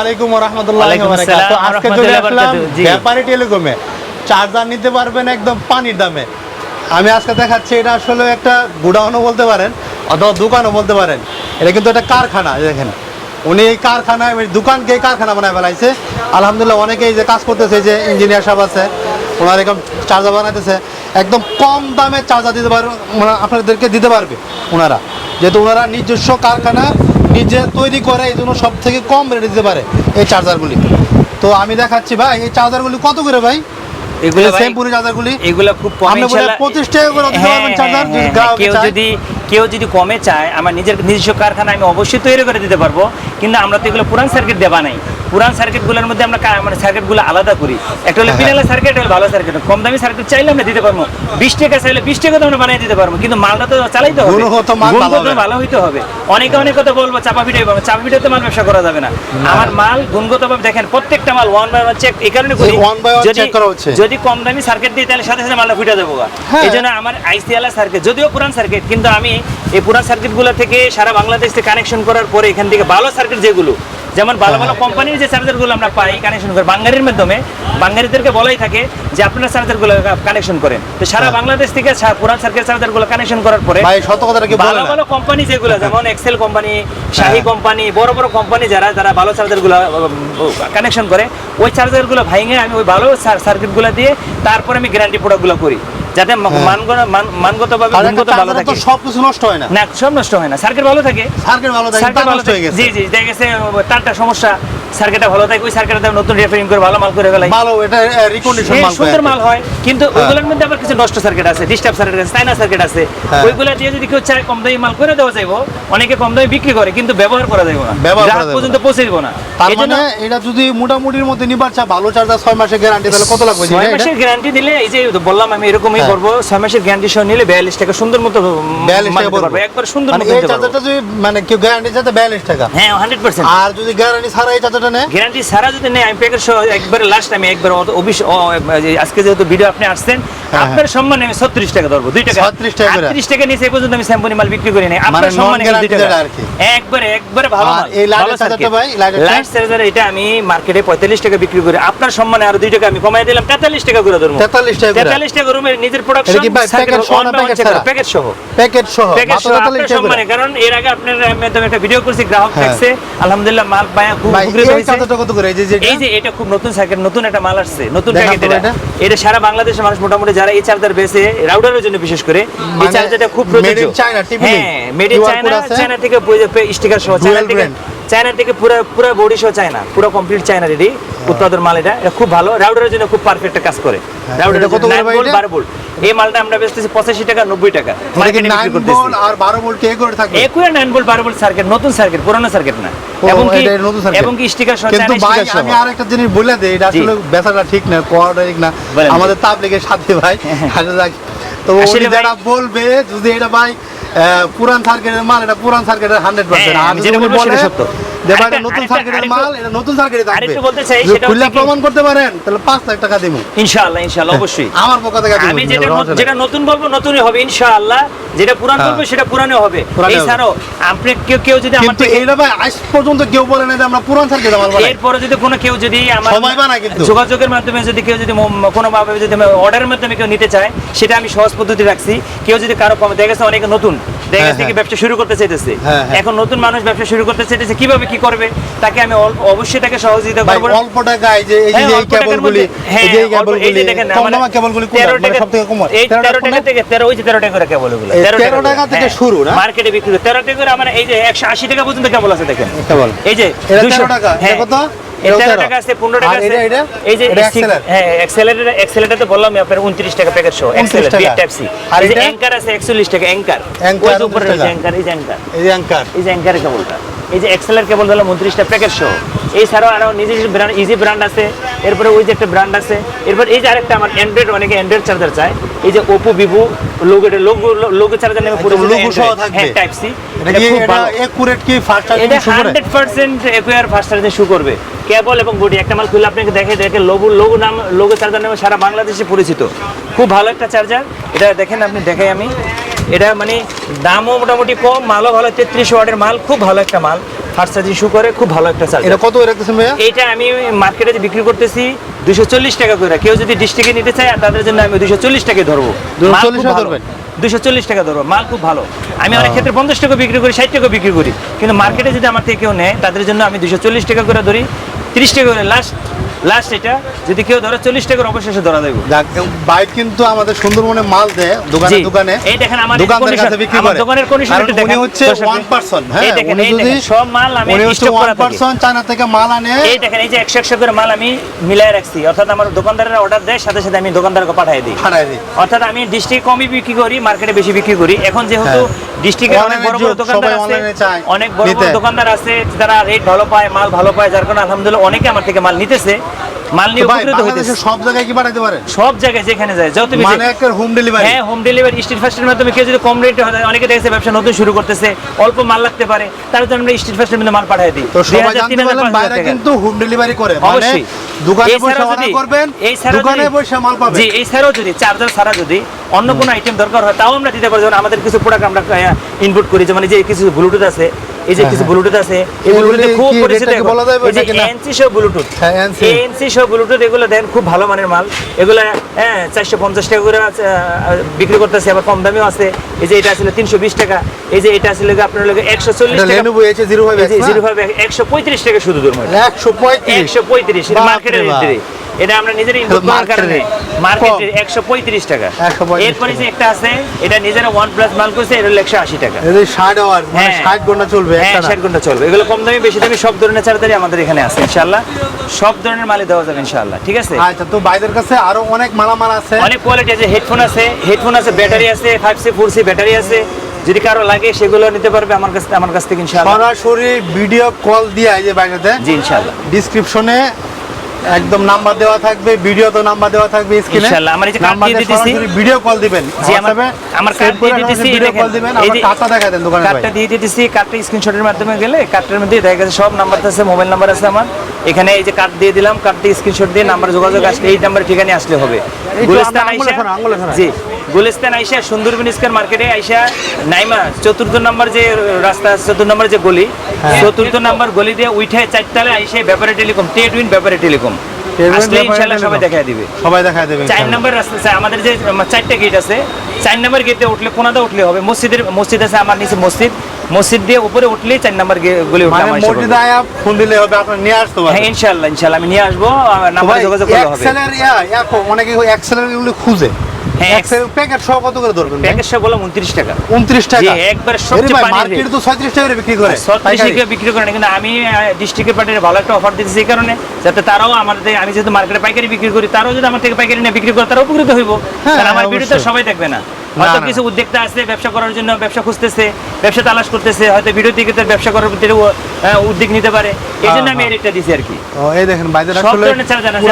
আলাইকুম রহমতুল্লাহ আজকে চলে ওয়া আসলাম ব্যাপারী টেলিকমে। চার্জার নিতে পারবেন একদম পানির দামে। আমি আজকে দেখাচ্ছি এটা আসলে একটা গুডাউনও বলতে পারেন অথবা দোকানও বলতে পারেন। এটা কিন্তু একটা কারখানা এই দেখেন। উনি এই কারখানায় মানে দোকানকে কারখানা বানায় ফেলাইছে। আলহামদুলিল্লাহ অনেকেই যে কাজ করতেছে যে ইঞ্জিনিয়ার সাহেব আছে ওনার এরকম চার্জার বানাইতেছে। একদম কম দামে চার্জার দিতে পারবে ওনারা আপনাদেরকে দিতে পারবে ওনারা। যেহেতু ওনারা নিজস্ব কারখানা নিজে তৈরি করে এই জন্য সব থেকে কম রেট দিতে পারে এই চার্জারগুলি তো আমি দেখাচ্ছি ভাই এই চার্জারগুলি কত করে ভাই? এগুলো সেম সেমপুরি চার্জারগুলি এগুলো খুব কম আমরা বলে 25 টাকা করে দিতে হ্যাঁ, পারবেন চার্জার, হ্যাঁ, যদি হ্যাঁ, কেউ যদি কেউ যদি কমে চায় আমার নিজের নিজস্ব কারখানা আমি অবশ্যই তৈরি করে দিতে পারব। কিন্তু আমরা তো এগুলো পুরান সার্কিট দেওয়া নাই। পুরান সার্কিটগুলোর মধ্যে আমরা মানে সার্কিটগুলো আলাদা করি। একটা হলো হ্যাঁ। পিনালা সার্কিট হলো ভালো সার্কিট কম দামি সার্কিট চাইলে আমরা দিতে পারব। বিশ টাকা চাইলে বিশ টাকা তো আমরা বানিয়ে দিতে পারব। কিন্তু মালটা তো চালাইতে হবে। গুণগত ভালো হইতে হবে। অনেকে অনেক কথা বলব চাপা পিঠে পাবো চাপা পিঠে তো মাল ব্যবসা করা যাবে না। আমার মাল গুণগতভাবে দেখেন প্রত্যেকটা মাল ওয়ান বাই ওয়ান চেক এই কারণে করি। যদি। যদি কম দামি সার্কিট দিই তাহলে সাথে সাথে মালটা ফুটে দেবো হ্যাঁ। এই জন্য আমার আইসিএল সার্কিট যদিও পুরান সার্কিট কিন্তু আমি এই পুরান সার্কিটগুলো থেকে সারা বাংলাদেশ থেকে কানেকশন করার পরে এখান থেকে ভালো সার্কিট যেগুলো যেমন ভালো ভালো কোম্পানির যে চার্জারগুলো আমরা পাই কানেকশন করে বাঙ্গারির মাধ্যমে বাঙ্গারিদেরকে বলাই থাকে যে আপনারা চার্জারগুলো কানেকশন করেন তো সারা হ্যাঁ। বাংলাদেশ থেকে পুরান সার্কিট চার্জারগুলো কানেকশন করার পরে ভালো ভালো কোম্পানি যেগুলো যেমন এক্সেল কোম্পানি শাহি হ্যাঁ। কোম্পানি বড় বড় কোম্পানি যারা যারা ভালো চার্জারগুলো কানেকশন করে ওই চার্জারগুলো ভাঙে আমি ওই ভালো সার্কিটগুলো দিয়ে তারপরে আমি গ্যারান্টি প্রোডাক্টগুলো করি যাতে হ্যাঁ। মান- মানগতভাবে গুণগত ভালো থাকে। সব কিছু নষ্ট হয় না। না সব নষ্ট হয় না। সার্কিট ভালো থাকে। সার্কিট ভালো থাকে সার্কিট ভালো হয়ে থাকে জি জি দেখা গেছে তারটা সমস্যা। সার্কিটটা ভালো থাকে ওই সার্কিটটা নতুন রেফারিং করে ভালো মাল করে ফেলাই। ভালো এটা রিকন্ডিশন মাল সুন্দর মাল হয় কিন্তু হ্যাঁ। ওইগুলোর মধ্যে আবার কিছু নষ্ট সার্কিট আছে ডিস্টার্ব সার্কিট আছে চাইনা সার্কিট আছে। হ্যাঁ। ওইগুলো দিয়ে যদি কেউ চায় কম দামি মাল করে দেওয়া যাইবো অনেকে কম দামে বিক্রি করে কিন্তু ব্যবহার করা যাইবো না। গ্রাহক পর্যন্ত পৌঁছে দিব না। তার মানে এটা যদি মোটামুটির মধ্যে নিবার চা ভালো চার্জার ছয় মাসের গ্যারান্টি তাহলে কত লাগবে ছয় মাসের গ্যারান্টি দিলে এই যে বললাম আমি এরকমই হ্যাঁ। করব ছয় মাসের গ্যারান্টি সহ নিলে বিয়াল্লিশ টাকা সুন্দর মতো 42 টাকা পড়বে। একবার সুন্দর মানে মতো এই চার্জারটা যদি মানে কেউ গ্যারান্টি চাইতে 42 টাকা। হ্যাঁ হান্ড্রেড পার্সেন্ট আর যদি গ্যারান্টি ছাড়া এই নেয় গ্যারান্টি সারা যদি নেই আমি সহ একবারে লাস্ট আমি একবার আজকে যেহেতু ভিডিও আপনি আসছেন হ্যাঁ, আপনার সম্মানে আমি ছত্রিশ টাকা ধরবো টাকা। 36 টাকা টাকা নিচে পর্যন্ত আমি স্যাম্পনি মাল বিক্রি করি নাই। মানে আপনার সম্মানে কিন্তু দুই টাকা। আর একবারে একবারে ভালো মাল। এই ভাই, লাইট এটা আমি মার্কেটে পঁয়তাল্লিশ টাকা বিক্রি করি। আপনার সম্মানে আরও দুই টাকা আমি কমাই দিলাম তেতাল্লিশ টাকা করে ধরবো। 43 টাকা করে। তেতাল্লিশ টাকা রুমের নিজের প্রোডাকশন সহ ছাড়া? প্যাকেট সহ। প্যাকেট সহ প্যাকেট সহ 43। সম্মানে কারণ এর আগে আপনার মাধ্যমে একটা ভিডিও করছি গ্রাহক হ্যাঁ। দেখছে আলহামদুলিল্লাহ মাল পায়া খুব ভাই এই কত করে? এই যে এই যে এটা খুব নতুন সার্কিট নতুন একটা মাল আসছে নতুন প্যাকেট এটা। এটা। এটা সারা বাংলাদেশের মানুষ মোটামুটি যারা এই চার্জার বেছে রাউটারের জন্য বিশেষ করে এই মানে চার্জারটা খুব প্রযোজ্য। China, TP হ্যাঁ মেড ইন চায়না চায়না থেকে স্টিকার সহ চায়না থেকে চায়না থেকে পুরো পুরো বডি সহ চায়না পুরো কমপ্লিট চায়না রেডি উৎপাদন মাল এটা। এটা খুব ভালো। রাউটারের জন্য খুব পারফেক্ট কাজ করে। রাউটারের কত করে ভাই এটা? বারো ভোল্ট এই মালটা আমরা বেচতেছি পঁচাশি টাকা নব্বই টাকা। এটা কি মার্কেটে বিক্রি করতেছি। আর 12 ভোল্ট কে করে থাকবে? একুয়া নাইন ভোল্ট বারো ভোল্ট সার্কিট নতুন সার্কিট পুরনো সার্কিট না। এবং কি। এবং কি স্টিকার সহ কিন্তু ভাই আমি আরেকটা জিনিস বলে দেই এটা আসলে বেচাটা ঠিক না কোয়াটা ঠিক না। আমাদের আমাদের তাবলিগের সাথে ভাই আসলে তো উনি ভাই- বলবে যদি এটা ভাই পুরান সার্কেটের মাল এটা পুরান সার্কেটের 100% হ্যাঁ, আর আমি যেটা বলব সেটা সত্য। যে ভাই এটা নতুন সার্কিটের মাল এটা নতুন সার্কিটে থাকবে আরেকটু বলতে চাই, সেটা খুললে প্রমাণ করতে পারেন তাহলে 5 লাখ টাকা দিব ইনশাআল্লাহ ইনশাআল্লাহ অবশ্যই আমার পক্ষ থেকে দিব আমি যেটা যেটা নতুন বলব নতুনই হবে ইনশাআল্লাহ যেটা পুরান। বলব সেটা পুরানো হবে পুরানো হবে। আপনি কেউ কেউ যদি আমার কিন্তু এইটা ভাই আজ পর্যন্ত কেউ বলে না যে আমরা পুরান সার্কিট মাল বানাই এরপরে যদি কোনো কেউ যদি আমার সময় বানায় কিন্তু। যোগাযোগের মাধ্যমে যদি কেউ যদি কোনো ভাবে যদি অর্ডারের মাধ্যমে কেউ নিতে চায় সেটা আমি সহজ পদ্ধতি রাখছি কেউ যদি কারও কম দেখা গেছে অনেকে নতুন দেখা হ্যাঁ, গেছে কি হ্যাঁ। ব্যবসা শুরু করতে চাইতেছে হ্যাঁ। এখন নতুন মানুষ ব্যবসা শুরু করতে চাইতেছে কীভাবে কি করবে? তাকে আমি অবশ্যই তাকে সহযোগিতা করব। অল্প টাকায় যে এই যে হ্যাঁ, এই কেবলগুলি হ্যাঁ, এই যে এই কেবলগুলি দেখেন, কম দামা কেবলগুলি 13 মানে টাকা- সব থেকে কম 13 টাকা থেকে তেরো ওই যে তেরো টাকা করে কেবল ওগুলো 13 13 টাকা থেকে হ্যাঁ, শুরু না? মার্কেটে বিক্রি করে তেরো টাকা করে আমার এই যে একশো আশি টাকা পর্যন্ত কেবল আছে দেখেন। কেবল এই যে 200 টাকা, এটা হ্যাঁ। কত? 13 13 টাকা আছে 15 টাকা আর আছে। এটা, এটা? এই যে এটা stick- Acceler? হ্যাঁ এক্সেলেটর এক্সেলেটর বললাম আপনার 29 টাকা প্যাকেট সহ 29 এক্সেলেটর টাকা। বিট টাইপ সি আর আর এই যে অ্যাঙ্কার আছে 41 টাকা অ্যাঙ্কার Anchor উপরে অ্যাঙ্কার এই যে অ্যাঙ্কার এই যে অ্যাঙ্কার এই যে অ্যাঙ্কার কেবলটা এই যে এক্সেলের কেবল দিলাম উনত্রিশটা প্যাকেট সহ এছাড়াও আরও নিজস্ব ব্র্যান্ড ইজি ব্র্যান্ড আছে। এরপরে ওই যে একটা ব্র্যান্ড আছে। এরপর এই যে আরেকটা আমার অ্যান্ড্রয়েড অনেকে অ্যান্ড্রয়েড চার্জার চায়। এই যে Oppo Vivo logo logo logo charger নামে পুরো logo সহ থাকবে। হ্যাঁ টাইপ সি এটা কি একুরেট কি ফাস্ট চার্জিং এটা শুরু করে? হান্ড্রেড পার্সেন্ট একুয়ার ফার্স্ট চার্জে শু করবে। কেবল এবং বডি একটা মাল খুলে আপনাকে দেখে দেখে লোগো লোগো নাম লোগো চার্জার নামে সারা বাংলাদেশে পরিচিত। খুব ভালো একটা চার্জার এটা দেখেন আপনি দেখাই আমি। এটা মানে দামও মোটামুটি কম মালও ভালো তেত্রিশ ওয়ার্ডের মাল খুব ভালো একটা মাল। চার্জিং করে খুব ভালো একটা চার্জার এটা কত রাখতেছেন ভাইয়া? এইটা আমি মার্কেটে বিক্রি করতেছি দুশো চল্লিশ টাকা করে। কেউ যদি ডিস্ট্রিক্টে নিতে চায় তাদের জন্য আমি দুশো চল্লিশ টাকা ধরবো 240 দুশো চল্লিশ টাকা ধরবো। মাল খুব ভালো। আমি অনেক ক্ষেত্রে পঞ্চাশ টাকা বিক্রি করি ষাট টাকা বিক্রি করি। কিন্তু মার্কেটে যদি আমার থেকে কেউ নেয় তাদের জন্য আমি দুশো চল্লিশ টাকা করে ধরি তিরিশ টাকা করে। লাস্ট লাস্ট এটা যদি কেউ ধরে চল্লিশ টাকার অবশেষে ধরা দেবো। বাইক কিন্তু আমাদের সুন্দরবনে মাল দেয় দোকানে দোকানে। এই দেখেন আমার দোকানদার কাছে বিক্রি করে। দোকানের দেখেন, হচ্ছে ওয়ান পার্সন হ্যাঁ? এই দেখেন, এই দেখেন, সব মাল আমি উনি করা পার্সন চায়না থেকে মাল আনে। এই দেখেন এই যে একশো একশো করে মাল আমি মিলাই রাখছি। অর্থাৎ আমার দোকানদারেরা অর্ডার দেয় সাথে সাথে আমি দোকানদারকে পাঠিয়ে দিই। ফাড়াই দিই। অর্থাৎ আমি ডিস্ট্রিক্ট কমই বিক্রি করি মার্কেটে বেশি বিক্রি করি। এখন যেহেতু হ্যাঁ। ডিস্ট্রিক্টে অনেক বড় বড় দোকানদার আছে অনেক বড় বড় দোকানদার আছে যারা রেট ভালো পায় মাল ভালো পায় যার কারণে আলহামদুলিল্লাহ অনেকে আমার থেকে মাল নিতেছে। Thank you. মাল নিয়ে উপকৃত হইতেছে। সব জায়গায় কি পাঠাইতে পারে সব জায়গায় যেখানে যায় যত বেশি মানে একটা হোম ডেলিভারি হ্যাঁ হোম ডেলিভারি স্ট্রিট ফাস্টের মাধ্যমে কেউ যদি কম রেটে হয় অনেকে দেখছে ব্যবসা নতুন শুরু করতেছে অল্প মাল লাগতে পারে তার জন্য আমরা স্ট্রিট ফাস্টের মধ্যে মাল পাঠিয়ে দিই। তো সবাই জানতে পারলেন বাইরে কিন্তু হোম ডেলিভারি করে। মানে দোকানে বসে এছাড়াও অর্ডার যদি- করবেন দোকানে বসে মাল পাবেন। জি এছাড়াও যদি চার্জার ছাড়া যদি অন্য কোনো আইটেম দরকার হয় তাও আমরা দিতে পারি। যেমন আমাদের কিছু প্রোডাক্ট আমরা ইনপুট করি যেমন যে কিছু ব্লুটুথ আছে এই যে হ্যাঁ, কিছু হ্যাঁ। ব্লুটুথ আছে এই ব্লুটুথ খুব পরিচিত। বলা এই যে এনসি সহ ব্লুটুথ হ্যাঁ, NC এনসি সহ ব্লুটুথ এগুলো দেন খুব ভালো মানের মাল। এগুলো হ্যাঁ চারশো পঞ্চাশ টাকা করে বিক্রি করতেছে আবার কম দামেও আছে। এই যে এটা আসলে তিনশো বিশ টাকা এই যে এটা আসলে আপনার লোক একশো চল্লিশ টাকা। Lenovo H05 এই যে X না? জিরো ফাইভ একশো পঁয়ত্রিশ টাকা শুধু একশো পঁয়ত্রিশ। একশো পঁয়ত্রিশ মার্কেটের এটা আমরা নিজের ইনপুট কারণে মার্কেটে একশো পঁয়ত্রিশ টাকা। এরপরে যে একটা আছে এটা নিজেরা ওয়ান প্লাস মাল করছে এটা হলো একশো আশি টাকা। আওয়ার মানে হ্যাঁ। ঘণ্টা চলবে হ্যাঁ একটা ঘণ্টা চলবে। এগুলো কম দামি বেশি দামি সব ধরনের চার্জারই আমাদের এখানে আছে সব ধরনের মালই দেওয়া যাবে ঠিক আছে? আচ্ছা তো বাইদের কাছে আরও অনেক মালামাল আছে। অনেক কোয়ালিটি আছে হেডফোন আছে হেডফোন আছে ব্যাটারি আছে five C four C battery আছে। যদি কারও লাগে সেগুলো নিতে পারবে আমার কাছে আমার কাছ থেকে ইনশাল্লাহ সরাসরি ভিডিও কল দিয়ে এই যে বাইরেতে জি ইনশাল্লাহ ডিসক্রিপশনে একদম নাম্বার দেওয়া থাকবে ভিডিও তো নাম্বার দেওয়া থাকবে স্ক্রিনে ইনশাআল্লাহ, আমার এই যে কার্ড দিয়ে দিতেছি। ভিডিও কল দিবেন জি, আমার- আমার কার্ড দিয়ে দিতেছি, ভিডিও কল দিবেন আমার কার্ডটা দেখাই দেন দোকানে কার্ডটা দিয়ে দিতেছি কার্ডটা স্ক্রিনশটের মাধ্যমে গেলে কার্ডের মধ্যে দেখা গেছে সব নাম্বার আছে মোবাইল নাম্বার আছে আমার। এখানে এই যে কার্ড দিয়ে দিলাম কার্ডটি স্ক্রিনশট দিয়ে নাম্বার যোগাযোগ আসলে এই নাম্বারে ঠিকানা আসলে হবে। গুলিস্তান আইসা। জি। গুলিস্তান আইসা সুন্দরবন স্কয়ার মার্কেটে আইসা নাইমা চতুর্থ নম্বর যে রাস্তা আছে চতুর্থ নম্বর যে গলি হ্যাঁ। চতুর্থ নম্বর গলি দিয়ে উঠে চারতলে আইসে ব্যাপারে টেলিকম টেট উইন ব্যাপারে টেলিকম টেড উইন আসলে ইনশাআল্লাহ সবাই টেলিকম। দেখা দিবে সবাই দেখাই দেবে চার নম্বর রাস্তা আছে, আমাদের যে চারটা গেট আছে চার নম্বর গেটে উঠলে কোনাদা উঠলে হবে মসজিদের মসজিদ আছে আমার নিচে মসজিদ মসজিদ দিয়ে উপরে উঠলেই চার নম্বর গলি উঠলে আমার মসজিদে আয়া ফোন দিলে হবে আপনার নিয়ে আসতে হ্যাঁ ইনশাআল্লাহ ইনশাআল্লাহ আমি নিয়ে আসব নাম্বার যোগাযোগ করলে হবে। এক্সেলের ইয়া অনেকে এক্সেলেরগুলো খুঁজে। হ্যাঁ, এক্সেল প্যাকেট সহ কত করে ধরবেন প্যাকেজ সব বললাম উনত্রিশ টাকা। 29 টাকা? জি, একবারে সবচেয়ে মার্কেট rate। তো 36 টাকা বিক্রি করে। টাকা বিক্রি করে কিন্তু আমি ডিস্ট্রিক্টের পার্টির ভালো একটা অফার দিতেছি এই কারণে যাতে তারাও আমাদের আমি যেহেতু মার্কেটে পাইকারি বিক্রি করি তারাও যদি আমার থেকে পাইকারি নিয়ে বিক্রি করে তারা উপকৃত হইব। হ্যাঁ, কারণ আমার অবশ্যই। ভিডিওতে সবাই দেখবে না। হয়তো কিছু উদ্যোক্তা আছে ব্যবসা করার জন্য ব্যবসা খুঁজতেছে ব্যবসা তালাশ করতেছে হয়তো ভিডিও তার ব্যবসা করার প্রতি উদ্যোগ নিতে পারে। এই জন্য আমি এই রেটটা দিছি আর কি। এই দেখেন বাইদের আসলে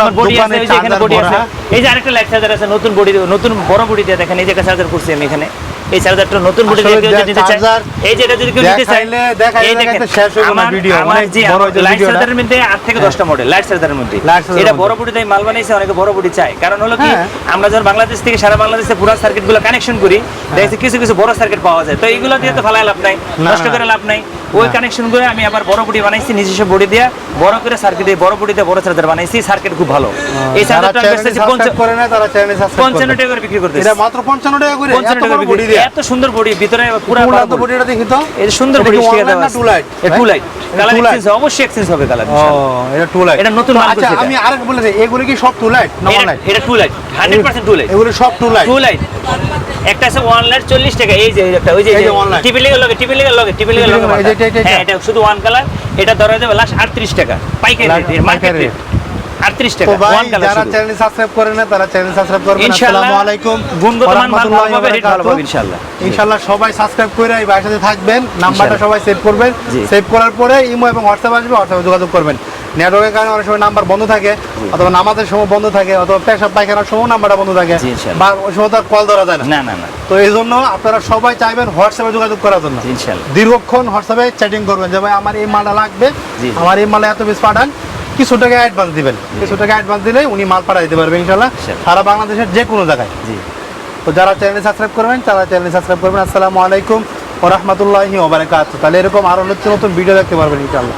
আমার বডি আছে যে এখানে বডি আছে। এই যে আরেকটা লাইট চার্জার আছে নতুন বডি নতুন বড় বডি দিয়ে দেখেন এই যে চার্জার করছি আমি এখানে। এই চার্জারটা নতুন নিতে চায় এই যে এটা যদি কেউ নিতে চায় এই দেখেন না আমার যে লাইট। চার্জারের মধ্যে আট থেকে দশটা মডেল লাইট চার্জারের মধ্যে। এটা বড় মাল বানাইছে অনেকে বড় বডি চায়। কারণ হলো কি হ্যাঁ। আমরা যখন বাংলাদেশ থেকে সারা বাংলাদেশে পুরো কানেকশন করি দেখছি কিছু কিছু বড় সার্কিট পাওয়া যায়। তো এইগুলো দিয়ে তো ফালাই লাভ নাই নষ্ট করে লাভ নাই। ওই কানেকশন করে আমি আবার বড় বডি বানাইছি নিজস্ব বডি দিয়ে বড় করে সার্কিট দিয়ে বড় বডি দিয়ে বড় চার্জার বানাইছি সার্কিট খুব ভালো। এই চার্জারটা আমি বেচতেছি সাবস্ক্রাইব করে না তারা চ্যানেল সাবস্ক্রাইব পঞ্চান্ন টাকা করে বিক্রি করতেছি। এটা মাত্র 55 টাকা করে এত টাকা বড় বডি দিয়ে। এত সুন্দর বডি ভিতরে পুরো পুরো বডিটা দেখি তো। এই সুন্দর বডি কি স্টিকার online দেওয়া না আছে। Two light two light colour exchange অবশ্যই এক্সচেঞ্জ হবে কালার ও এটা টু লাইট এটা নতুন মাল আচ্ছা আমি আরেক বলে দিই এগুলো কি সব টু লাইট না ওয়ান লাইট এটা two light hundred percent two light এগুলো সব টু লাইট টু লাইট একটা আছে ওয়ান লাইট চল্লিশ টাকা এই যে একটা ওই যে। টিপি লেগে লগে টিপি লেগে লগে টিপি লেগে লগে এটা। হ্যাঁ শুধু ওয়ান কালার এটা ধরা যাবে লাস্ট আটত্রিশ টাকা। পাইকারি মার্কেট রেট আটত্রিশ তো টাকা ওয়ান কালার যারা চ্যানেল সাবস্ক্রাইব করে না তারা চ্যানেল সাবস্ক্রাইব করবেন আসসালামু আলাইকুম। গুণগত মান ভালো ওয়া রেট ভালো বারাকাতুহু। ইনশাআল্লাহ। ইনশাআল্লাহ সবাই সাবস্ক্রাইব করে এই ভাইয়ের সাথে থাকবেন নাম্বারটা সবাই সেভ করবেন। সেভ করার পরে ইমো এবং হোয়াটসঅ্যাপ আসবে হোয়াটসঅ্যাপে যোগাযোগ করবেন। নেটওয়ার্কের কারণে অনেক সময় নাম্বার বন্ধ থাকে অথবা নামাজের সময় বন্ধ থাকে অথবা পেশাব পায়খানার সময় নাম্বারটা বন্ধ থাকে বা ওই সময় তার কল ধরা যায় না। না না তো এই জন্য আপনারা সবাই চাইবেন হোয়াটসঅ্যাপে যোগাযোগ করার জন্য। দীর্ঘক্ষণ হোয়াটসঅ্যাপে চ্যাটিং করবেন যে ভাই আমার এই মালটা লাগবে। আমার এই মালে এত পিস পাঠান। কিছু টাকা অ্যাডভান্স দিবেন। কিছু টাকা অ্যাডভান্স দিলে উনি মাল পাঠিয়ে দিতে পারবেন ইনশাল্লাহ ইনশাআল্লাহ। সারা বাংলাদেশের যে কোনো জায়গায়। জি। তো যারা চ্যানেল সাবস্ক্রাইব করবেন তারা চ্যানেল সাবস্ক্রাইব করবেন। আসসালামু আলাইকুম ও রহমতুল্লাহি ওবারাকাত তাহলে এরকম আরও নতুন নতুন ভিডিও দেখতে পারবেন ইনশাআল্লাহ।